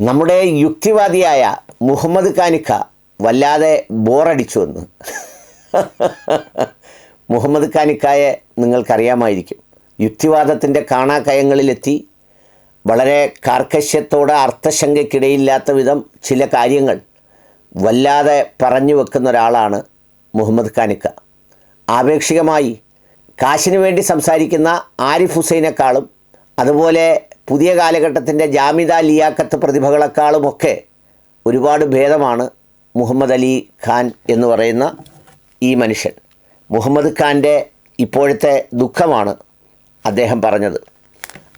നമ്മുടെ യുക്തിവാദിയായ മുഹമ്മദ് കാനിക്ക വല്ലാതെ ബോറടിച്ചു എന്ന്. മുഹമ്മദ് കാനിക്കായെ നിങ്ങൾക്കറിയാമായിരിക്കും. യുക്തിവാദത്തിന്റെ കാണാക്കയങ്ങളിലെത്തി വളരെ കാർക്കശ്യത്തോടെ അർത്ഥശങ്കയ്ക്കിടയില്ലാത്ത വിധം ചില കാര്യങ്ങൾ വല്ലാതെ പറഞ്ഞു വെക്കുന്ന ഒരാളാണ് മുഹമ്മദ് കാനിക്ക. ആപേക്ഷികമായി കാശിനു വേണ്ടി സംസാരിക്കുന്ന ആരിഫ് ഹുസൈനേക്കാളും അതുപോലെ പുതിയ കാലഘട്ടത്തിന്റെ ജാമിദ ലിയാക്കത്ത് പ്രതിഭകളെക്കാളുമൊക്കെ ഒരുപാട് ഭേദമാണ് മുഹമ്മദ് അലി ഖാൻ എന്ന് പറയുന്ന ഈ മനുഷ്യൻ. മുഹമ്മദ് ഖാന്റെ ഇപ്പോഴത്തെ ദുഃഖമാണ് അദ്ദേഹം പറഞ്ഞത്.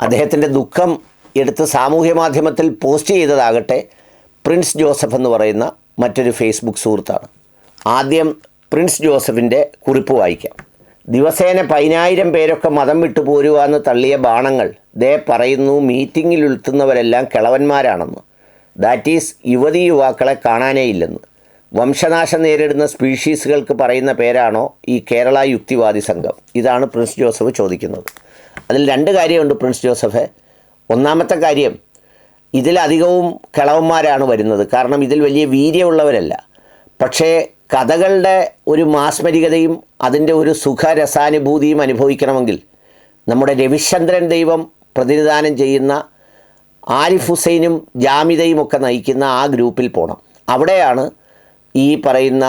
അദ്ദേഹത്തിന്റെ ദുഃഖം എടുത്ത് സാമൂഹ്യ മാധ്യമത്തിൽ പോസ്റ്റ് ചെയ്തതാകട്ടെ പ്രിൻസ് ജോസഫ് എന്ന് പറയുന്ന മറ്റൊരു ഫേസ്ബുക്ക് സുഹൃത്താണ്. ആദ്യം പ്രിൻസ് ജോസഫിന്റെ കുറിപ്പ് വായിക്കാം. ദിവസേന പതിനായിരം പേരൊക്കെ മതം വിട്ടു പോരുവാന്ന് തള്ളിയ ബാണങ്ങൾ ദേ പറയുന്നു മീറ്റിങ്ങിൽ ഉൾത്തുന്നവരെല്ലാം കിളവന്മാരാണെന്ന്. ദാറ്റ് ഈസ് യുവതി യുവാക്കളെ കാണാനേ ഇല്ലെന്ന് വംശനാശം നേരിടുന്ന സ്പീഷീസുകൾക്ക് പറയുന്ന പേരാണോ ഈ കേരള യുക്തിവാദി സംഘം? ഇതാണ് പ്രിൻസ് ജോസഫ് ചോദിക്കുന്നത്. അതിൽ രണ്ട് കാര്യമുണ്ട് പ്രിൻസ് ജോസഫ്. ഒന്നാമത്തെ കാര്യം ഇതിലധികവും കിളവന്മാരാണ് വരുന്നത്. കാരണം ഇതിൽ വലിയ വീര്യമുള്ളവരല്ല. പക്ഷേ കഥകളുടെ ഒരു മാസ്മരികതയും അതിന്റെ ഒരു സുഖരസാനുഭൂതിയും അനുഭവിക്കണമെങ്കിൽ നമ്മുടെ രവിശന്ദ്രൻ ദൈവം പ്രതിനിധാനം ചെയ്യുന്ന ആരിഫ് ഹുസൈനും ജാമിതയും ഒക്കെ നയിക്കുന്ന ആ ഗ്രൂപ്പിൽ പോകണം അവിടെയാണ് ഈ പറയുന്ന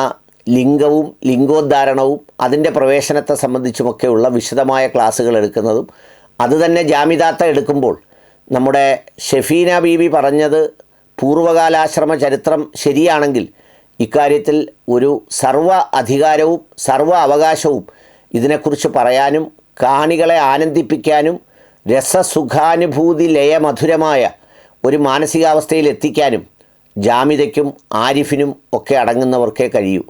ലിംഗവും ലിംഗോദ്ധാരണവും അതിന്റെ പ്രവേശനത്തെ സംബന്ധിച്ചുമൊക്കെയുള്ള വിശദമായ ക്ലാസ്സുകൾ എടുക്കുന്നതും അതുതന്നെ ജാമിദാത്ത എടുക്കുമ്പോൾ നമ്മുടെ ഷെഫീന ബീബി പറഞ്ഞത് പൂർവകാലാശ്രമ ചരിത്രം ശരിയാണെങ്കിൽ ഇക്കാര്യത്തിൽ ഒരു സർവ അധികാരവും സർവ അവകാശവും ഇതിനെക്കുറിച്ച് പറയാനും കാണികളെ ആനന്ദിപ്പിക്കാനും രസസുഖാനുഭൂതി ലയമധുരമായ ഒരു മാനസികാവസ്ഥയിൽ എത്തിക്കാനും ജാമിതയ്ക്കും ആരിഫിനും ഒക്കെ അടങ്ങുന്നവർക്കേ കഴിയൂ.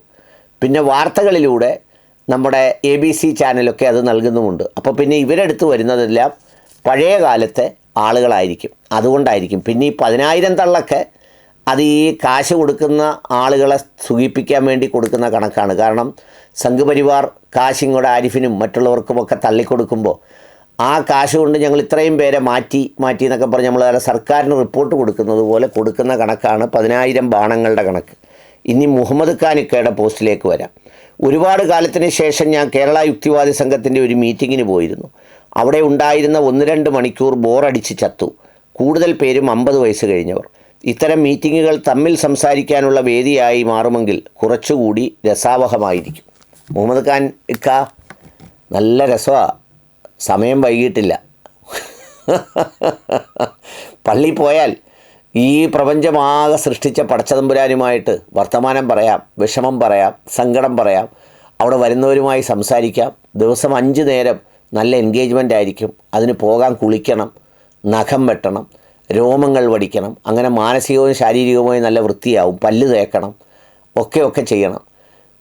പിന്നെ വാർത്തകളിലൂടെ നമ്മുടെ എ ബി സി ചാനലൊക്കെ അത് നൽകുന്നുമുണ്ട്. അപ്പോൾ പിന്നെ ഇവരെടുത്ത് വരുന്നതെല്ലാം പഴയ കാലത്തെ ആളുകളായിരിക്കും. അതുകൊണ്ടായിരിക്കും. പിന്നെ ഈ പതിനായിരം തള്ളൊക്കെ അത് ഈ കാശ് കൊടുക്കുന്ന ആളുകളെ സുഖിപ്പിക്കാൻ വേണ്ടി കൊടുക്കുന്ന കണക്കാണ്. കാരണം സംഘപരിവാർ കാശിങ്ങോട് ആരിഫിനും മറ്റുള്ളവർക്കുമൊക്കെ തള്ളിക്കൊടുക്കുമ്പോൾ ആ കാശ് കൊണ്ട് ഞങ്ങൾ ഇത്രയും പേരെ മാറ്റി മാറ്റി എന്നൊക്കെ പറഞ്ഞ് നമ്മൾ സർക്കാരിന് റിപ്പോർട്ട് കൊടുക്കുന്നത് പോലെ കൊടുക്കുന്ന കണക്കാണ് പതിനായിരം ബാണങ്ങളുടെ കണക്ക്. ഇനി മുഹമ്മദ് ഖാനിക്കയുടെ പോസ്റ്റിലേക്ക് വരാം. ഒരുപാട് കാലത്തിന് ശേഷം ഞാൻ കേരള യുക്തിവാദി സംഘത്തിന്റെ ഒരു മീറ്റിങ്ങിന് പോയിരുന്നു. അവിടെ ഉണ്ടായിരുന്ന ഒന്ന് രണ്ട് മണിക്കൂർ ബോറടിച്ച് ചത്തു. കൂടുതൽ പേരും അമ്പത് വയസ്സ് കഴിഞ്ഞവർ. ഇത്തരം മീറ്റിങ്ങുകൾ തമ്മിൽ സംസാരിക്കാനുള്ള വേദിയായി മാറുമെങ്കിൽ കുറച്ചുകൂടി രസാവഹമായിരിക്കും. മുഹമ്മദ് ഖാൻ ഇക്ക നല്ല രസമാണ് സമയം വൈകിട്ടില്ല. പള്ളി പോയാൽ ഈ പ്രപഞ്ചമാകെ സൃഷ്ടിച്ച പടച്ചതമ്പുരാനുമായിട്ട് വർത്തമാനം പറയാം വിഷമം പറയാം സങ്കടം പറയാം. അവിടെ വരുന്നവരുമായി സംസാരിക്കാം. ദിവസം അഞ്ച് നേരം നല്ല എൻഗേജ്മെന്റ് ആയിരിക്കും. അതിന് പോകാൻ കുളിക്കണം നഖം വെട്ടണം രോമങ്ങൾ വടിക്കണം. അങ്ങനെ മാനസികവും ശാരീരികവുമായി നല്ല വൃത്തിയാവും പല്ല് തേക്കണം ഒക്കെ ഒക്കെ ചെയ്യണം.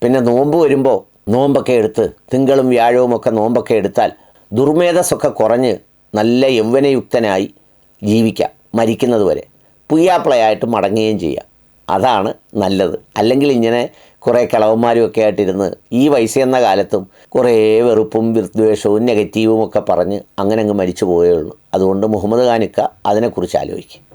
പിന്നെ നോമ്പ് വരുമ്പോൾ നോമ്പൊക്കെ എടുത്ത് തിങ്കളും വ്യാഴവും ഒക്കെ നോമ്പൊക്കെ എടുത്താൽ ദുർമേധസ്സൊക്കെ കുറഞ്ഞ് നല്ല യൗവനയുക്തനായി ജീവിക്കാം മരിക്കുന്നതുവരെ പുയ്യാപ്പിളയായിട്ട് മടങ്ങുകയും ചെയ്യാം. അതാണ് നല്ലത്. അല്ലെങ്കിൽ ഇങ്ങനെ കുറേ കിളവന്മാരും ഒക്കെ ആയിട്ടിരുന്ന് ഈ വയസ്സെന്ന കാലത്തും കുറേ വെറുപ്പും വിദ്വേഷവും നെഗറ്റീവും ഒക്കെ പറഞ്ഞ് അങ്ങനെ അങ്ങ് മരിച്ചു പോയേ ഉള്ളൂ. അതുകൊണ്ട് മുഹമ്മദ് ഖാനിക്ക അതിനെക്കുറിച്ച് ആലോചിക്കും.